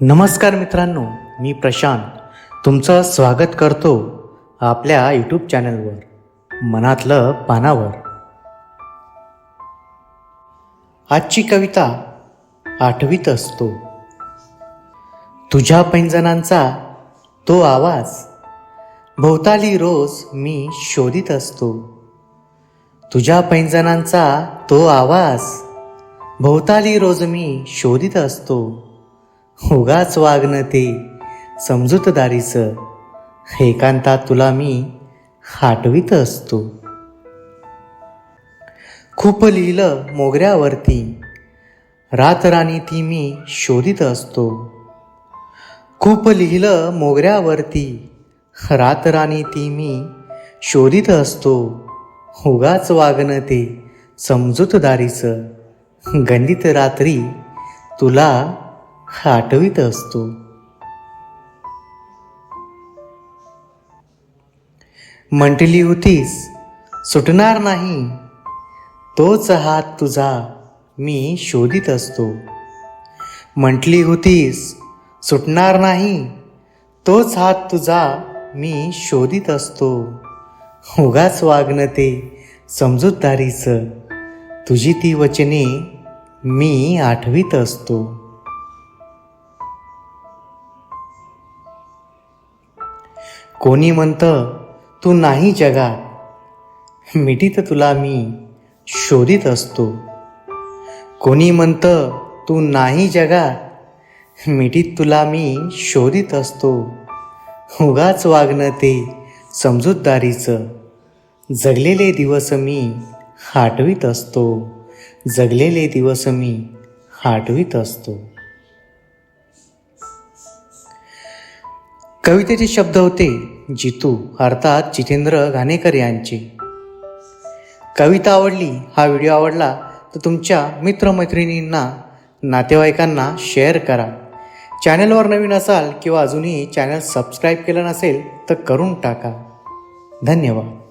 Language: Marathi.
नमस्कार मित्रांनो मी प्रशांत. तुमचं स्वागत करतो आपल्या यूट्यूब चॅनलवर मनातलं पानावर. आजची कविता आठवीत असतो. तुझ्या पैंजणांचा तो आवाज भोवताली रोज मी शोधित असतो. तुझ्या पैंजणांचा तो आवाज भोवताली रोज मी शोधित असतो. उगाच वागणं ते. समजूतदारीचं एकांतात तुला मी हाटवीत असतो. खूप लिहिलं मोगऱ्यावरती. रातराणी ती मी शोधित असतो. खूप लिहिलं मोगऱ्यावरती. रातराणी ती मी शोधित असतो. उगाच वागणं ते. समजूतदारीचं गणित रात्री तुला आठवीत असतो. म्हटली होतीस सुटणार नाही. तोच हात तुझा मी शोधित असतो. म्हटली होतीस सुटणार नाही. तोच हात तुझा मी शोधित असतो. उगाच वागणं ते समजूतदारीचं. तुझी ती वचने मी आठवीत असतो. कोणी म्हणतं तू नाही जगात. मिठीत तुला मी शोधित असतो. कोणी म्हणतं तू नाही जगात. मिठीत तुला मी शोधित असतो. उगाच वागणं ते समजूतदारीचं. जगलेले दिवस मी आठवीत असतो. जगलेले दिवस मी आठवीत असतो. कवितेचे शब्द होते जितू अर्थात जितेंद्र घाणेकर यांचे. कविता आवडली हा व्हिडिओ आवडला तर तुमच्या मित्रमैत्रिणींना नातेवाईकांना शेअर करा. चॅनलवर नवीन असाल किंवा अजूनही चॅनल सबस्क्राईब केलं नसेल तर करून टाका. धन्यवाद.